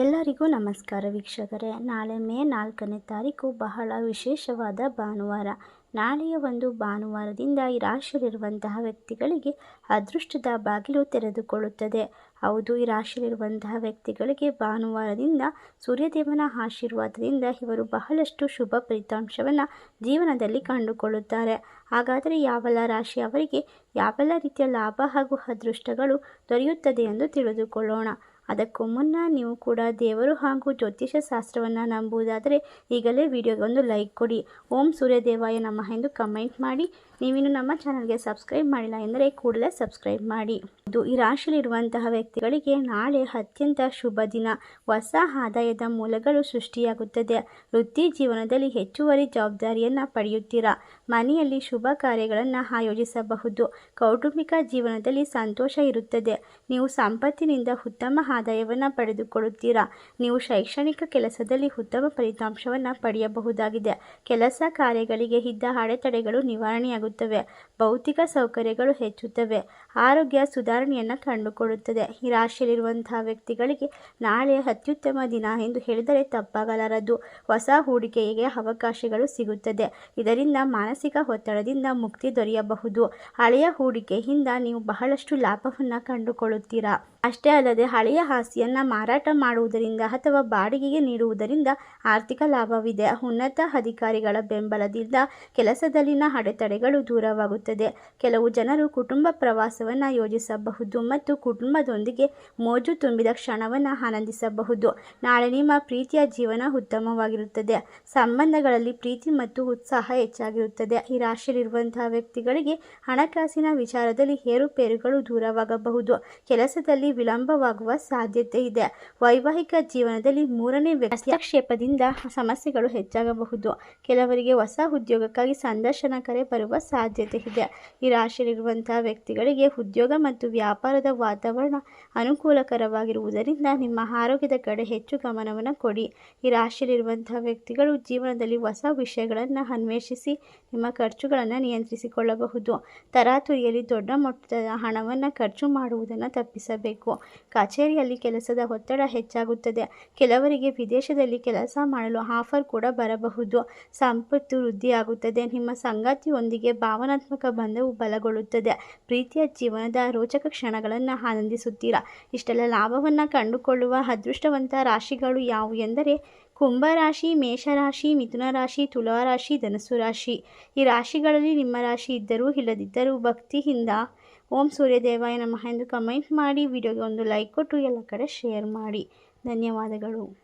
ಎಲ್ಲರಿಗೂ ನಮಸ್ಕಾರ ವೀಕ್ಷಕರೇ. ನಾಳೆ ಮೇ ನಾಲ್ಕನೇ ತಾರೀಕು ಬಹಳ ವಿಶೇಷವಾದ ಭಾನುವಾರ. ನಾಳೆಯ ಒಂದು ಭಾನುವಾರದಿಂದ ಈ ರಾಶಿಯಲ್ಲಿರುವಂತಹ ವ್ಯಕ್ತಿಗಳಿಗೆ ಅದೃಷ್ಟದ ಬಾಗಿಲು ತೆರೆದುಕೊಳ್ಳುತ್ತದೆ. ಹೌದು ಈ ರಾಶಿಯಲ್ಲಿರುವಂತಹ ವ್ಯಕ್ತಿಗಳಿಗೆ ಭಾನುವಾರದಿಂದ ಸೂರ್ಯದೇವನ ಆಶೀರ್ವಾದದಿಂದ ಇವರು ಬಹಳಷ್ಟು ಶುಭ ಫಲಿತಾಂಶವನ್ನು ಜೀವನದಲ್ಲಿ ಕಂಡುಕೊಳ್ಳುತ್ತಾರೆ. ಹಾಗಾದರೆ ಯಾವೆಲ್ಲ ರಾಶಿ ಅವರಿಗೆ ಯಾವೆಲ್ಲ ರೀತಿಯ ಲಾಭ ಹಾಗೂ ಅದೃಷ್ಟಗಳು ದೊರೆಯುತ್ತದೆ ಎಂದು ತಿಳಿದುಕೊಳ್ಳೋಣ. ಅದಕ್ಕೂ ಮುನ್ನ ನೀವು ಕೂಡ ದೇವರು ಹಾಗೂ ಜ್ಯೋತಿಷ್ಯ ಶಾಸ್ತ್ರವನ್ನು ನಂಬುವುದಾದರೆ ಈಗಲೇ ವಿಡಿಯೋಗೆ ಒಂದು ಲೈಕ್ ಕೊಡಿ. ಓಂ ಸೂರ್ಯದೇವಾಯ ನಮಃ ಎಂದು ಕಮೆಂಟ್ ಮಾಡಿ. ನೀವಿನ್ನು ನಮ್ಮ ಚಾನಲ್ಗೆ ಸಬ್ಸ್ಕ್ರೈಬ್ ಮಾಡಿಲ್ಲ ಎಂದರೆ ಕೂಡಲೇ ಸಬ್ಸ್ಕ್ರೈಬ್ ಮಾಡಿ. ಇದು ಈ ರಾಶಿಯಲ್ಲಿರುವಂತಹ ವ್ಯಕ್ತಿಗಳಿಗೆ ನಾಳೆ ಅತ್ಯಂತ ಶುಭ ದಿನ. ಹೊಸ ಆದಾಯದ ಮೂಲಗಳು ಸೃಷ್ಟಿಯಾಗುತ್ತದೆ. ವೃತ್ತಿ ಜೀವನದಲ್ಲಿ ಹೆಚ್ಚುವರಿ ಜವಾಬ್ದಾರಿಯನ್ನು ಪಡೆಯುತ್ತೀರಾ? ಮನೆಯಲ್ಲಿ ಶುಭ ಕಾರ್ಯಗಳನ್ನು ಆಯೋಜಿಸಬಹುದು. ಕೌಟುಂಬಿಕ ಜೀವನದಲ್ಲಿ ಸಂತೋಷ ಇರುತ್ತದೆ. ನೀವು ಸಂಪತ್ತಿನಿಂದ ಉತ್ತಮ ಆದಾಯವನ್ನು ಪಡೆದುಕೊಳ್ಳುತ್ತೀರಾ? ನೀವು ಶೈಕ್ಷಣಿಕ ಕೆಲಸದಲ್ಲಿ ಉತ್ತಮ ಫಲಿತಾಂಶವನ್ನು ಪಡೆಯಬಹುದಾಗಿದೆ. ಕೆಲಸ ಕಾರ್ಯಗಳಿಗೆ ಇದ್ದ ಅಡೆತಡೆಗಳು ನಿವಾರಣೆಯಾಗುತ್ತವೆ. ಭೌತಿಕ ಸೌಕರ್ಯಗಳು ಹೆಚ್ಚುತ್ತವೆ. ಆರೋಗ್ಯ ಸುಧಾರಣೆಯನ್ನು ಕಂಡುಕೊಳ್ಳುತ್ತದೆ. ಈ ವ್ಯಕ್ತಿಗಳಿಗೆ ನಾಳೆ ಅತ್ಯುತ್ತಮ ದಿನ ಎಂದು ಹೇಳಿದರೆ ತಪ್ಪಾಗಲಾರದು. ಹೊಸ ಹೂಡಿಕೆಗೆ ಅವಕಾಶಗಳು ಸಿಗುತ್ತದೆ. ಇದರಿಂದ ಮಾನಸಿಕ ಒತ್ತಡದಿಂದ ಮುಕ್ತಿ ದೊರೆಯಬಹುದು. ಹಳೆಯ ಹೂಡಿಕೆಯಿಂದ ನೀವು ಬಹಳಷ್ಟು ಲಾಭವನ್ನು ಕಂಡುಕೊಳ್ಳುತ್ತೀರಾ? ಅಷ್ಟೇ ಅಲ್ಲದೆ ಹಳೆಯ ಹಾಸಿಯನ್ನು ಮಾರಾಟ ಮಾಡುವುದರಿಂದ ಅಥವಾ ಬಾಡಿಗೆಗೆ ನೀಡುವುದರಿಂದ ಆರ್ಥಿಕ ಲಾಭವಿದೆ. ಉನ್ನತ ಅಧಿಕಾರಿಗಳ ಬೆಂಬಲದಿಂದ ಕೆಲಸದಲ್ಲಿನ ಅಡೆತಡೆಗಳು ದೂರವಾಗುತ್ತದೆ. ಕೆಲವು ಜನರು ಕುಟುಂಬ ಪ್ರವಾಸವನ್ನು ಯೋಜಿಸಬಹುದು ಮತ್ತು ಕುಟುಂಬದೊಂದಿಗೆ ಮೋಜು ತುಂಬಿದ ಕ್ಷಣವನ್ನು ಆನಂದಿಸಬಹುದು. ನಾಳೆ ನಿಮ್ಮ ಪ್ರೀತಿಯ ಜೀವನ ಉತ್ತಮವಾಗಿರುತ್ತದೆ. ಸಂಬಂಧಗಳಲ್ಲಿ ಪ್ರೀತಿ ಮತ್ತು ಉತ್ಸಾಹ ಹೆಚ್ಚಾಗಿರುತ್ತದೆ. ಈ ರಾಶಿಯಲ್ಲಿರುವಂತಹ ವ್ಯಕ್ತಿಗಳಿಗೆ ಹಣಕಾಸಿನ ವಿಚಾರದಲ್ಲಿ ಏರುಪೇರುಗಳು ದೂರವಾಗಬಹುದು. ಕೆಲಸದಲ್ಲಿ ವಿಳಂಬವಾಗುವ ಸಾಧ್ಯತೆ ಇದೆ. ವೈವಾಹಿಕ ಜೀವನದಲ್ಲಿ ಮೂರನೇ ಹಸ್ತಕ್ಷೇಪದಿಂದ ಸಮಸ್ಯೆಗಳು ಹೆಚ್ಚಾಗಬಹುದು. ಕೆಲವರಿಗೆ ಹೊಸ ಉದ್ಯೋಗಕ್ಕಾಗಿ ಸಂದರ್ಶನ ಕರೆ ಬರುವ ಸಾಧ್ಯತೆ ಇದೆ. ಈ ರಾಶಿಯಲ್ಲಿರುವಂತಹ ವ್ಯಕ್ತಿಗಳಿಗೆ ಉದ್ಯೋಗ ಮತ್ತು ವ್ಯಾಪಾರದ ವಾತಾವರಣ ಅನುಕೂಲಕರವಾಗಿರುವುದರಿಂದ ನಿಮ್ಮ ಆರೋಗ್ಯದ ಕಡೆ ಹೆಚ್ಚು ಗಮನವನ್ನು ಕೊಡಿ. ಈ ರಾಶಿಯಲ್ಲಿರುವಂತಹ ವ್ಯಕ್ತಿಗಳು ಜೀವನದಲ್ಲಿ ಹೊಸ ವಿಷಯಗಳನ್ನು ಅನ್ವೇಷಿಸಿ ನಿಮ್ಮ ಖರ್ಚುಗಳನ್ನು ನಿಯಂತ್ರಿಸಿಕೊಳ್ಳಬಹುದು. ತರಾತುರಿಯಲ್ಲಿ ದೊಡ್ಡ ಮೊತ್ತದ ಹಣವನ್ನು ಖರ್ಚು ಮಾಡುವುದನ್ನು ತಪ್ಪಿಸಬೇಕು. ಕಚೇರಿಯಲ್ಲಿ ಕೆಲಸದ ಒತ್ತಡ ಹೆಚ್ಚಾಗುತ್ತದೆ. ಕೆಲವರಿಗೆ ವಿದೇಶದಲ್ಲಿ ಕೆಲಸ ಮಾಡಲು ಆಫರ್ ಕೂಡ ಬರಬಹುದು. ಸಂಪತ್ತು ವೃದ್ಧಿಯಾಗುತ್ತದೆ. ನಿಮ್ಮ ಸಂಗಾತಿಯೊಂದಿಗೆ ಭಾವನಾತ್ಮಕ ಬಂಧವು ಬಲಗೊಳ್ಳುತ್ತದೆ. ಪ್ರೀತಿಯ ಜೀವನದ ರೋಚಕ ಕ್ಷಣಗಳನ್ನು ಆನಂದಿಸುತ್ತೀರಾ? ಇಷ್ಟೆಲ್ಲ ಲಾಭವನ್ನು ಕಂಡುಕೊಳ್ಳುವ ಅದೃಷ್ಟವಂತ ರಾಶಿಗಳು ಯಾವುವು ಎಂದರೆ ಕುಂಭರಾಶಿ ಮೇಷರಾಶಿ ಮಿಥುನ ರಾಶಿ ತುಲಾರಾಶಿ ಧನಸ್ಸು ರಾಶಿ. ಈ ರಾಶಿಗಳಲ್ಲಿ ನಿಮ್ಮ ರಾಶಿ ಇದ್ದರೂ ಇಲ್ಲದಿದ್ದರೂ ಭಕ್ತಿಯಿಂದ ಓಂ ಸೂರ್ಯದೇವಾಯ ನಮಃ ಎಂದು ಕಮೆಂಟ್ ಮಾಡಿ, ವಿಡಿಯೋಗೆ ಒಂದು ಲೈಕ್ ಕೊಟ್ಟು ಎಲ್ಲ ಕಡೆ ಶೇರ್ ಮಾಡಿ. ಧನ್ಯವಾದಗಳು.